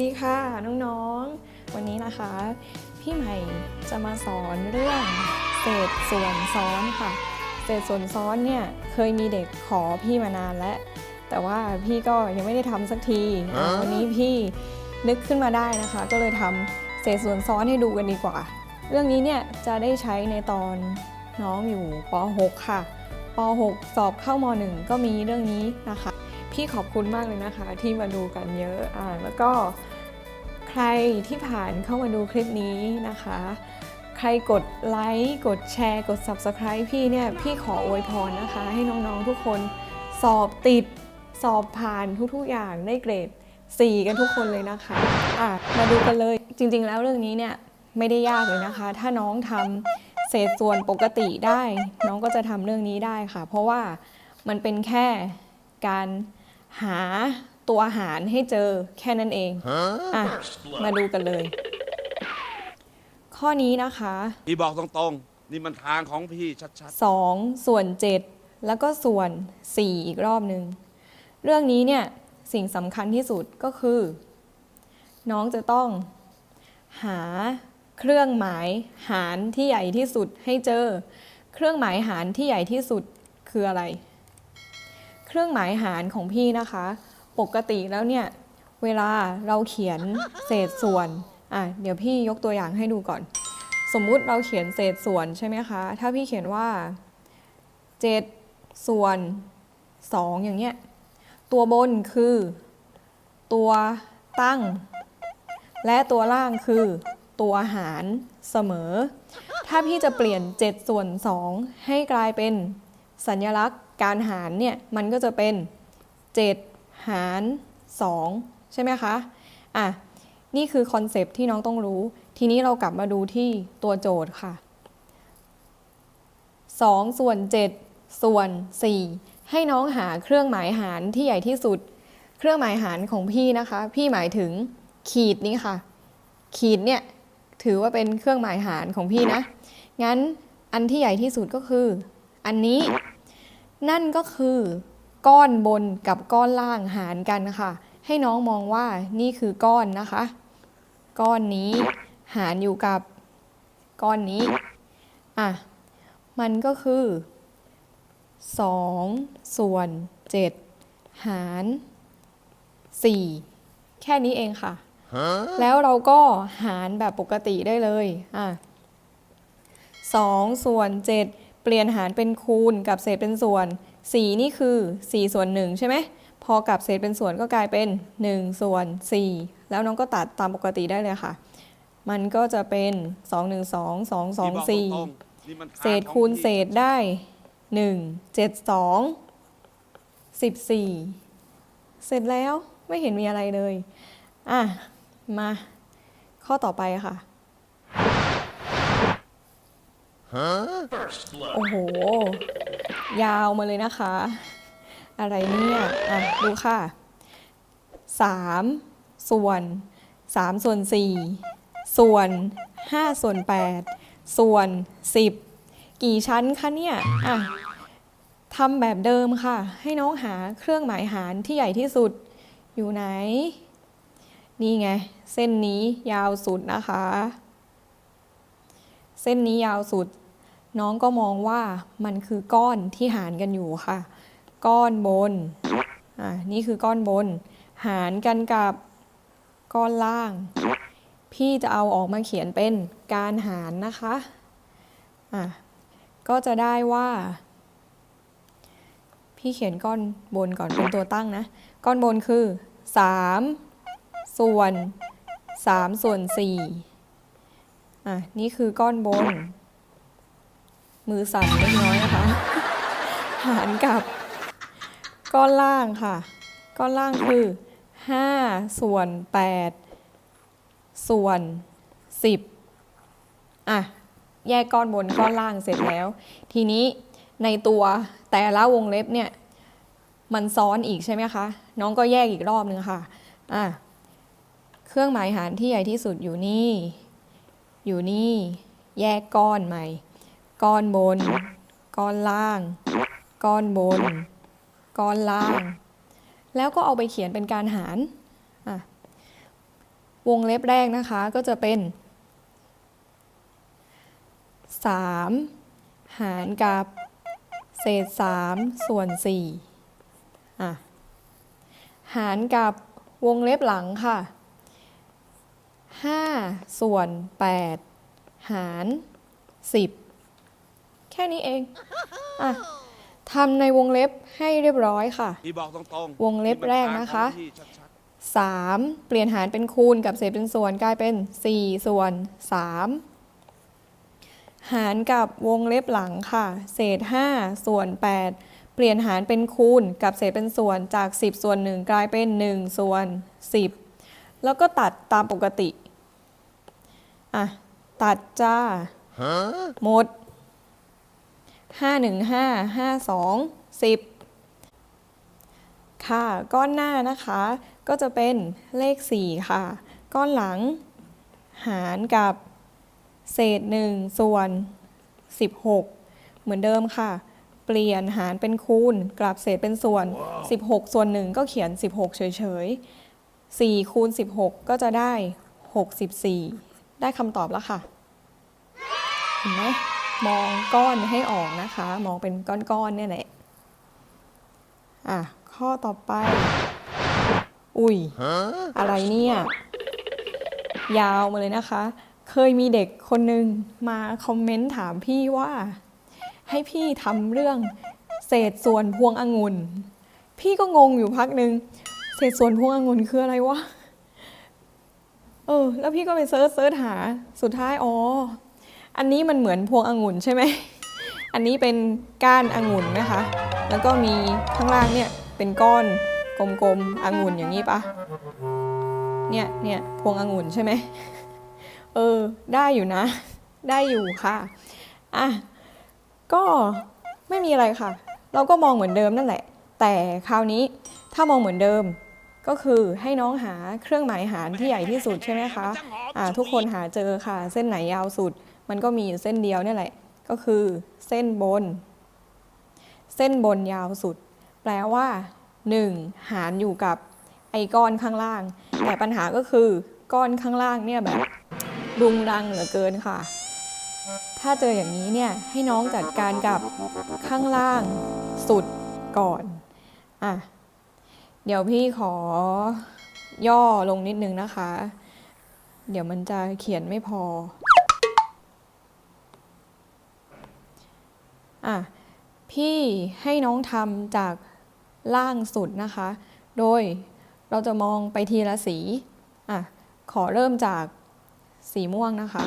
ดีค่ะน้องๆ วันนี้นะคะ พี่ใหม่จะมาสอนเรื่องเศษส่วนซ้อนค่ะ เศษส่วนซ้อนเนี่ยเคยมีเด็กขอพี่มานานแล้ว แต่ว่าพี่ก็ยังไม่ได้ทำสักทีอะวันนี้พี่นึกขึ้นมาได้นะคะ ก็เลยทำเศษส่วนซ้อนให้ดูกันดีกว่า เรื่องนี้เนี่ยจะได้ใช้ในตอนน้องอยู่ป .6 ค่ะป .6 สอบเข้าม .1 ก็มีเรื่องนี้นะคะพี่ขอบคุณมากเลยนะคะ ที่มาดูกันเยอะอ่าแล้วก็ ใครที่ผ่านเข้ามาดูคลิปนี้นะคะ ใครกดไลค์กดแชร์กด Subscribe พี่เนี่ย พี่ขออวยพรนะคะ ให้น้องๆทุกคนสอบติดสอบผ่านทุกๆอย่างได้เกรด 4 กันทุกคนเลยนะคะอะมาดูกันเลยจริงๆแล้วเรื่องนี้เนี่ยไม่ได้ยากเลยนะคะ ถ้าน้องทำเศษส่วนปกติได้ น้องก็จะทำเรื่องนี้ได้ค่ะ เพราะว่ามันเป็นแค่การหา ตัวหารให้เจอแค่นั้นเองอะมาดูกันเลย ข้อนี้นะคะ พี่บอกตรงๆ นี่มันทางของพี่ชัด2 ส่วน 7 แล้วก็ส่วน 4 อีกรอบหนึ่งเรื่องนี้เนี่ยสิ่งสำคัญที่สุดก็คือ น้องจะต้องหาเครื่องหมายหารที่ใหญ่ที่สุดให้เจอ เครื่องหมายหารที่ใหญ่ที่สุดคืออะไร เครื่องหมายหารของพี่นะคะ ปกติแล้วเนี่ย เวลาเราเขียนเศษส่วนอะเดี๋ยวพี่ยกตัวอย่างให้ดูก่อน สมมุติเราเขียนเศษส่วนใช่ไหมคะ ถ้าพี่เขียนว่า 7 ส่วน 2 อย่างเงี้ย ตัวบนคือ ตัวตั้ง และตัวล่างคือ ตัวหารเสมอ ถ้าพี่จะเปลี่ยน 7 ส่วน 2 ให้กลายเป็นสัญลักษณ์การหารเนี่ย มันก็จะเป็น 7 หาร 2 ใช่ไหมคะอะนี่คือคอนเซปที่น้องต้องรู้ ทีนี้เรากลับมาดูที่ตัวโจทย์ค่ะ 2 ส่วน 7 ส่วน 4 ให้น้องหาเครื่องหมายหารที่ใหญ่ที่สุด เครื่องหมายหารของพี่นะคะ พี่หมายถึงขีดนี้ค่ะ ขีดเนี่ยถือว่าเป็นเครื่องหมายหารของพี่นะ งั้นอันที่ใหญ่ที่สุดก็คือ อันนี้ นั่นก็คือ ก้อนบนกับก้อนล่างหารกันค่ะ ให้น้องมองว่านี่คือก้อนนะคะ ก้อนนี้หารอยู่กับก้อนนี้อะมันก็คือ2ส่วน7หาร4แค่นี้เองค่ะ แล้วเราก็หารแบบปกติได้เลยอะ2ส่วน7เปลี่ยนหารเป็นคูณกับเศษเป็นส่วน 4 นี่คือ 4 ส่วน 1 ใช่ไหม พอกับเศษเป็นส่วนก็กลายเป็น 1 ส่วน 4 แล้วน้องก็ตัดตามปกติได้เลยค่ะ มันก็จะเป็น 2 1 2 2ๆพี่บอก2ตรง4ๆนี่มันทางเศษของคูณพี่เศษได้ 1 7 2 14 เสร็จแล้วไม่เห็นมีอะไรเลย อะ มา ข้อต่อไปค่ะโอ้โห ยาวมาเลยนะคะ อะไรเนี่ย อะ ดูค่ะ 3 ส่วน 3 ส่วน 4 ส่วน 5 ส่วน 8 ส่วน 10 กี่ชั้นคะเนี่ย อะทำแบบเดิมค่ะ ให้น้องหาเครื่องหมายหารที่ใหญ่ที่สุดอยู่ไหน นี่ไง เส้นนี้ยาวสุดนะคะ เส้นนี้ยาวสุด น้องก็มองว่ามันคือก้อนที่หารกันอยู่ค่ะ ก้อนบน อ่า นี่คือก้อนบน หารกันกับก้อนล่าง พี่จะเอาออกมาเขียนเป็นการหารนะคะ อะก็จะได้ว่า พี่เขียนก้อนบนก่อนเป็นตัวตั้งนะ ก้อนบนคือ 3 ส่วน 3 ส่วน4อะ นี่คือก้อนบน มือสั่นเล็กน้อยนะคะหารกับก้อนล่างค่ะ ก้อนล่างคือ 5 ส่วน 8 ส่วน 10 อะ แยกก้อนบนก้อนล่างเสร็จแล้ว ทีนี้ในตัวแต่ละวงเล็บเนี่ย มันซ้อนอีกใช่ไหมคะ น้องก็แยกอีกรอบนึงค่ะ อะ เครื่องหมายหารที่ใหญ่ที่สุดอยู่นี่ อยู่นี่ แยกก้อนใหม่ ก้อนบน ก้อนล่าง ก้อนบน ก้อนล่าง แล้วก็เอาไปเขียนเป็นการหารวงเล็บแรกนะคะก็จะเป็น 3 หารกับเศษ 3 ส่วน4อะหารกับวงเล็บหลังค่ะ 5 ส่วน 8 หาร 10 แค่นี้เองอะทำในวงเล็บให้เรียบร้อยค่ะ พี่บอกตรงๆวงเล็บแรกนะคะนี่มันทางของพี่ชัด3 เปลี่ยนหารเป็นคูณกับเศษเป็นส่วนกลายเป็น 4 ส่วน 3 หารกับวงเล็บหลังค่ะ เศษ 5 ส่วน 8 เปลี่ยนหารเป็นคูณกับเศษเป็นส่วนจาก 10 ส่วน 1 กลายเป็น 1 ส่วน 10 แล้วก็ตัดตามปกติ อะ ตัดจ้าหมด 5 1 5 5 2 10ค่ะ ก้อนหน้านะคะ ก็จะเป็นเลข 4 ค่ะ ก้อนหลัง หารกับเศษ 1 ส่วน 16 เหมือนเดิมค่ะ เปลี่ยนหารเป็นคูณ กลับเศษเป็นส่วน 16 ส่วน 1 ก็เขียน 16 เฉยๆ 4 คูณ 16 ก็จะได้ 64 ได้คำตอบแล้วค่ะ เห็นไหม มองก้อนให้ออกนะคะ มองเป็นก้อนๆเนี่ยแหละอะข้อต่อไป อุ้ย อะไรเนี่ย ยาวมาเลยนะคะ เคยมีเด็กคนหนึ่งมาคอมเมนต์ถามพี่ว่า ให้พี่ทำเรื่องเศษส่วนพวงองุ่น พี่ก็งงอยู่พักหนึ่งเศษส่วนพวงองุ่นคืออะไรวะ เออ แล้วพี่ก็ไปเซิร์ชเซิร์ชหา สุดท้าย อ๋อ อันนี้มันเหมือนพวงองุ่นใช่ไหม อันนี้เป็นก้านองุ่นนะคะ แล้วก็มีข้างล่างเนี่ยเป็นก้อนกลมๆองุ่นอย่างนี้ปะเนี่ยเนี่ยพวงองุ่นใช่ไหมเออ ได้อยู่นะ ได้อยู่ค่ะ อะ ก็ไม่มีอะไรค่ะ เราก็มองเหมือนเดิมนั่นแหละ แต่คราวนี้ถ้ามองเหมือนเดิมก็คือให้น้องหาเครื่องหมายหารที่ใหญ่ที่สุดใช่ไหมคะ อ่า ทุกคนหาเจอค่ะ เส้นไหนยาวสุด มันก็มีอยู่เส้นเดียวเนี่ยแหละ ก็คือเส้นบน เส้นบนยาวสุด แปลว่า 1 หารอยู่กับไอ้ก้อนข้างล่าง แต่ปัญหาก็คือก้อนข้างล่างเนี่ยแบบรุงรังเหลือเกินค่ะ ถ้าเจออย่างนี้เนี่ยให้น้องจัดการกับข้างล่างสุดก่อน อะ เดี๋ยวพี่ขอย่อลงนิดนึงนะคะ เดี๋ยวมันจะเขียนไม่พอ อะพี่ให้น้องทำจากล่างสุดนะคะ โดยเราจะมองไปทีละสีอะขอเริ่มจากสีม่วงนะคะ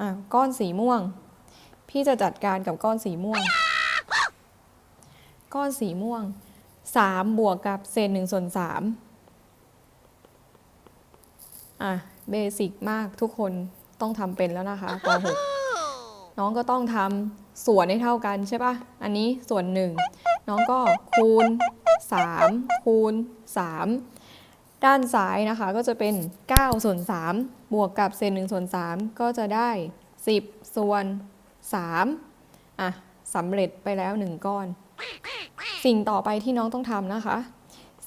อะก้อนสีม่วง พี่จะจัดการกับก้อนสีม่วง ก้อนสีม่วง3บวกกับเศษ1ส่วน3อะเบสิกมากทุกคนต้องทำเป็นแล้วนะคะป .6 น้องก็ต้องทำส่วนให้เท่ากันใช่ปะอันนี้ส่วน1น,น้องก็คูณ 3 คูณ 3 ด้านซ้ายนะคะก็จะเป็น 9 ส่วน 3 บวกกับเศษ1ส่วน 3 ก็จะได้ 10 ส่วน 3 อะสำเร็จไปแล้ว 1 ก้อน สิ่งต่อไปที่น้องต้องทำนะคะ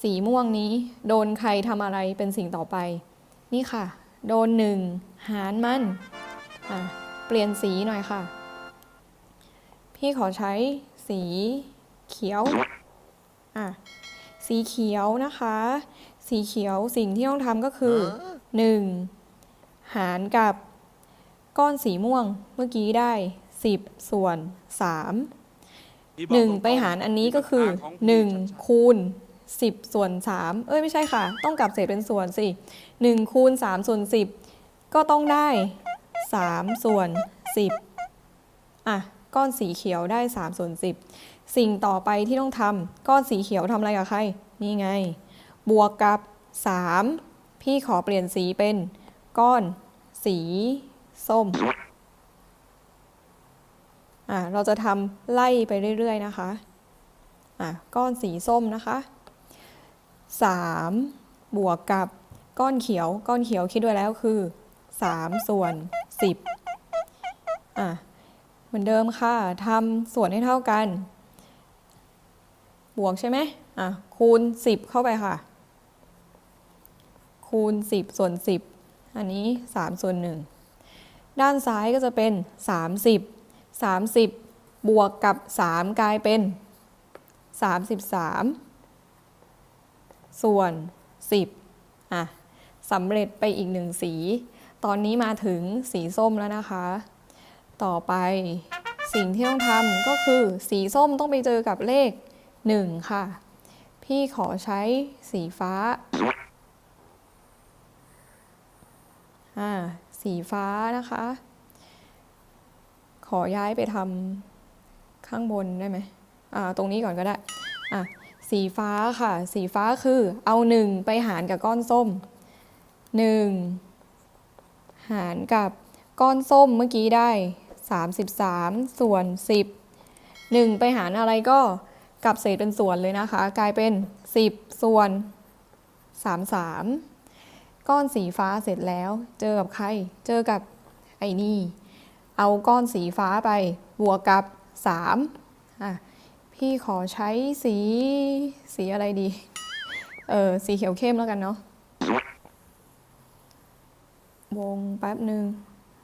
สีม่วงนี้โดนใครทำอะไรเป็นสิ่งต่อไป นี่ค่ะ โดนหนึ่งหารมันอะ เปลี่ยนสีหน่อยค่ะ พี่ขอใช้สีเขียว อะ สีเขียวนะคะ สีเขียวสิ่งที่ต้องทำก็คือ 1 หารกับก้อนสีม่วงเมื่อกี้ได้ 10 ส่วน3พี่บอกหนึ่งตรงๆไปหารอันนี้ก็คือนี่มันทางของพี่หนึ่งชัดคูณสิบส่วนสามเอ้ยไม่ใช่ค่ะ ต้องกลับเศษเป็นส่วนสิหนึ่งคูณสามส่วนสิบก็ต้องได้ สามส่วนสิบอะ ก้อนสีเขียวได้สามส่วนสิบสิ่งต่อไปที่ต้องทำก้อนสีเขียวทำอะไรกับใคร นี่ไง บวกกับสามพี่ขอเปลี่ยนสีเป็น ก้อน สีส้ม อะ เราจะทำไล่ไปเรื่อยๆ นะคะ อะ ก้อนสีส้มนะคะ 3 บวกกับก้อนเขียว ก้อนเขียวคิดด้วยแล้วคือ 3 ส่วน 10อะเหมือนเดิมค่ะทำส่วนให้เท่ากัน บวกใช่ไหมอะคูณ 10 เข้าไปค่ะ คูณ 10 ส่วน 10 อันนี้ 3 ส่วน 1 ด้านซ้ายก็จะเป็น 30 30 บวกกับ 3 กลายเป็น 33 ส่วน 10อะสำเร็จไปอีกหนึ่งสี ตอนนี้มาถึงสีส้มแล้วนะคะ ต่อไปสิ่งที่ต้องทำก็คือสีส้มต้องไปเจอกับเลข 1 ค่ะ พี่ขอใช้สีฟ้าอ่าสีฟ้านะคะ ขอย้ายไปทำข้างบนได้ไหมอ่าตรงนี้ก่อนก็ได้อะสีฟ้าค่ะ สีฟ้าคือเอาหนึ่งไปหารกับก้อนส้มหนึ่ง หารกับก้อนส้มเมื่อกี้ได้ 33 ส่วน 10 1 ไปหารอะไรก็กลับเศษเป็นส่วนเลยนะคะ กลายเป็น 10 ส่วน 33 ก้อนสีฟ้าเสร็จแล้ว เจอกับใคร เจอกับไอ้นี่ เอาก้อนสีฟ้าไปบวกกับ3อะพี่ขอใช้สีสีอะไรดี เออสีเขียวเข้มแล้วกันเนาะ วง แป๊บหนึ่ง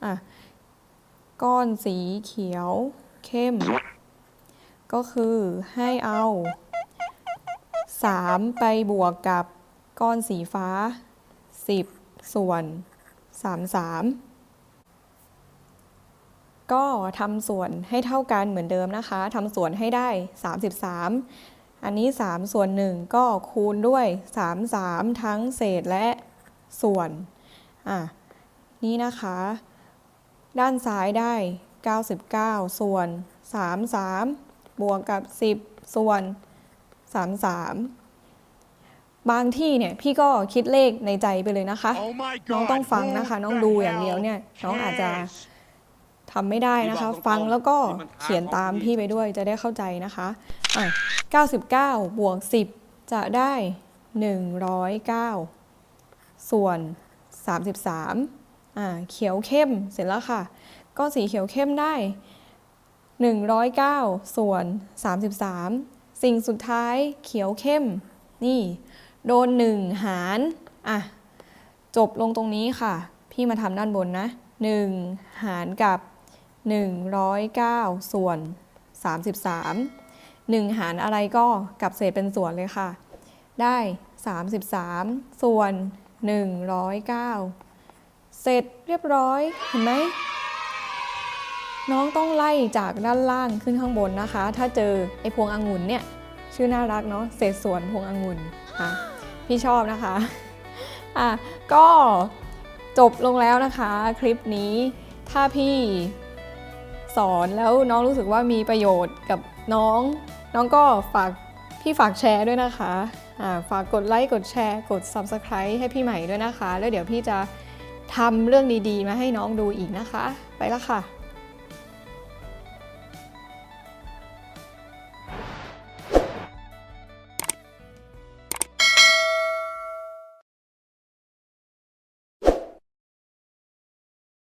อะ ก้อนสีเขียวเข้ม ก็คือให้เอา 3 ไปบวกกับก้อนสีฟ้า 10 ส่วน 33ก็ทำส่วนให้เท่ากันเหมือนเดิมนะคะทำส่วนให้ได้ 33 อันนี้ 3 ส่วน 1 ก็คูณด้วย 33 ทั้งเศษและส่วนอะ นี่นะคะ ด้านซ้ายได้ 99 ส่วน 33 บวกกับ 10 ส่วน 33 บางที่เนี่ยพี่ก็คิดเลขในใจไปเลยนะคะ Oh my น้อง God ต้องฟังนะคะ น้องดูอย่างเดียวเนี่ย น้องอาจจะทำไม่ได้นะคะ ฟังแล้วก็เขียนตามพี่ไปด้วยจะได้เข้าใจนะคะอะ99 บวก 10 จะได้ 109 ส่วน 33 อ่าเขียวเข้มเสร็จแล้วค่ะก้อนสีเขียวเข้มได้ 109 ส่วน 33 สิ่งสุดท้ายเขียวเข้ม นี่ โดน 1 หารอะจบลงตรงนี้ค่ะ พี่มาทำด้านบนนะ 1 หารกับ 109 ส่วน 33 1 หารอะไรก็กลับเศษเป็นส่วนเลยค่ะ ได้ 33 ส่วน 109 เสร็จเรียบร้อยเห็นไหมน้องต้องไล่จากด้านล่างขึ้นข้างบนนะคะ ถ้าเจอไอ้พวงองุ่นเนี่ยชื่อน่ารักเนาะเศษส่วนพวงองุ่นค่ะพี่ชอบนะคะอะก็จบลงแล้วนะคะคลิปนี้ถ้าพี่สอนแล้วน้องรู้สึกว่ามีประโยชน์กับน้อง น้องก็ฝากพี่ฝากแชร์ด้วยนะคะอ่าฝากกดไลค์กดแชร์ กด Subscribe ให้พี่ใหม่ด้วยนะคะ แล้วเดี๋ยวพี่จะ ทำเรื่องดีๆ มาให้น้องดูอีกนะคะ ไปละค่ะ